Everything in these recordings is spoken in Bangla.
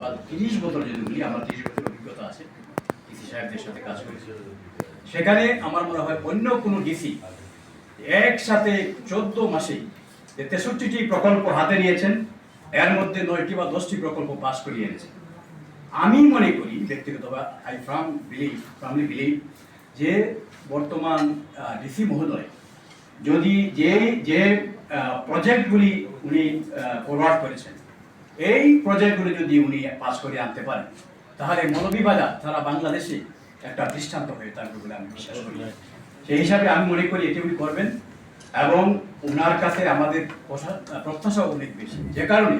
বা তিরিশ বছর যদি বলি, আমার তিরিশ বছর অভিজ্ঞতা আছে। ডিসি সাহেবদের সাথে কাজ করেছি। সেখানে আমার মনে হয় অন্য কোনো ডিসি একসাথে চোদ্দ মাসেই যে তেষট্টিটি প্রকল্প হাতে নিয়েছেন, এর মধ্যে নয়টি বা দশটি প্রকল্প করিয়ে এনেছেন। আমি মনে করি ব্যক্তিগতভাবে I firm believe firmly believe যে বর্তমান ডিসি মহোদয় যদি যে যে প্রজেক্টগুলি উনি ফরওয়ার্ড করেছেন এই প্রজেক্টগুলি যদি উনি পাস করে আনতে পারেন তাহলে মৌলভীবাজার সারা বাংলাদেশে একটা দৃষ্টান্ত হয়ে থাকবে বলে আমি বিশ্বাস করি। সেই হিসাবে আমি মনে করি এটি উনি করবেন এবং ওনার কাছে আমাদের প্রত্যাশা অনেক বেশি। যে কারণে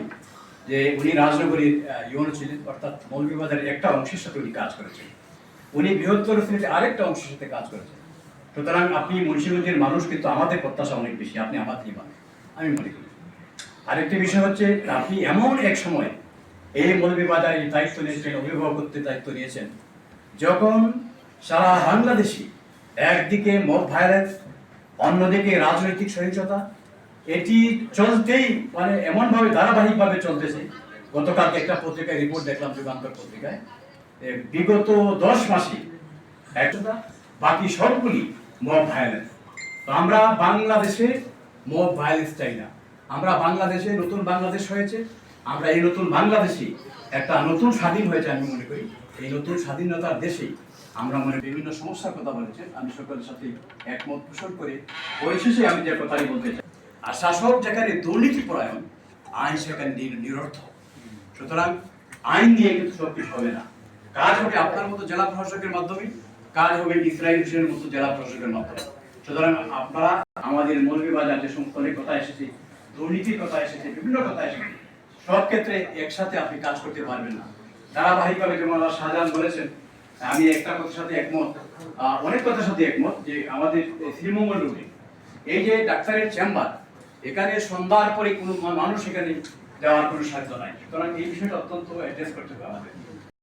যে উনি রাজনগরীর ইউনো ছিলেন অর্থাৎ মৌলভীবাজারের একটা অংশের সাথে উনি কাজ করেছেন। উনি বৃহত্তর শ্রেণীতে আরেকটা অংশের সাথে কাজ করেছেন। সুতরাং আপনি মুন্সিগঞ্জের মানুষ কিন্তু আমাদের প্রত্যাশা অনেক বেশি। আপনি আমাদেরই মানুষ। আমি মনে করি। আরেকটি বিষয় হচ্ছে, আপনি এমন এক সময় এই মৌলভীবাজার এই দায়িত্ব নিয়েছেন অভিভাবকত্বের দায়িত্ব নিয়েছেন, যখন সারা বাংলাদেশি একদিকে মব ভাইরাস অন্যদিকে রাজনৈতিক সহিংসতা, এটি চলতেই মানে এমনভাবে ধারাবাহিকভাবে চলতেছে। গতকালকে একটা পত্রিকায় রিপোর্ট দেখলাম, যুগান্তর পত্রিকায় বিগত দশ মাসে একটা বাকি সবগুলি মব ভায়োলেন্স তো আমরা বাংলাদেশে মব ভায়োলেন্স চাই না। আমরা বাংলাদেশে নতুন বাংলাদেশ হয়েছে, আমরা এই নতুন বাংলাদেশে একটা নতুন স্বাধীন হয়েছে আমি মনে করি। এই নতুন স্বাধীনতার দেশেই আমরা মনে বিভিন্ন সমস্যার কথা বলেছেন আমি সকলের সাথে একমত পোষণ করে পরিশেষে আমি যে কথাই বলতে চাই। আর শাসক যেখানে দুর্নীতি পরায়ণ, আইন সেখানে নির- নিরর্থক। সুতরাং আইন দিয়ে কিন্তু সব কিছু হবে না। কাজ হবে আপনার মতো জেলা প্রশাসকের মাধ্যমে, কাজ হবে ইসরায়েল হোসেনের মতো জেলা প্রশাসকের মাধ্যমে। সুতরাং আপনারা আমাদের মৌলভীবাজার যে সমস্ত কথা এসেছে দুর্নীতির কথা এসেছে, বিভিন্ন কথা এসেছে। সব ক্ষেত্রে একসাথে আপনি কাজ করতে পারবেন না। ধারাবাহিকভাবে যেমন আল্লাহ শাহজাহান বলেছেন, আমি একটা কথার সাথে একমত অনেক কথার সাথে একমত, যে আমাদের শ্রীমঙ্গল রোডে এই যে ডাক্তারের চেম্বার এখানে সন্ধ্যার পরে কোনো মানুষ এখানে যাওয়ার কোনো সাধ্য নাই। সুতরাং এই বিষয়টা অত্যন্ত অ্যাড্রেস করতে হবে আমাদের।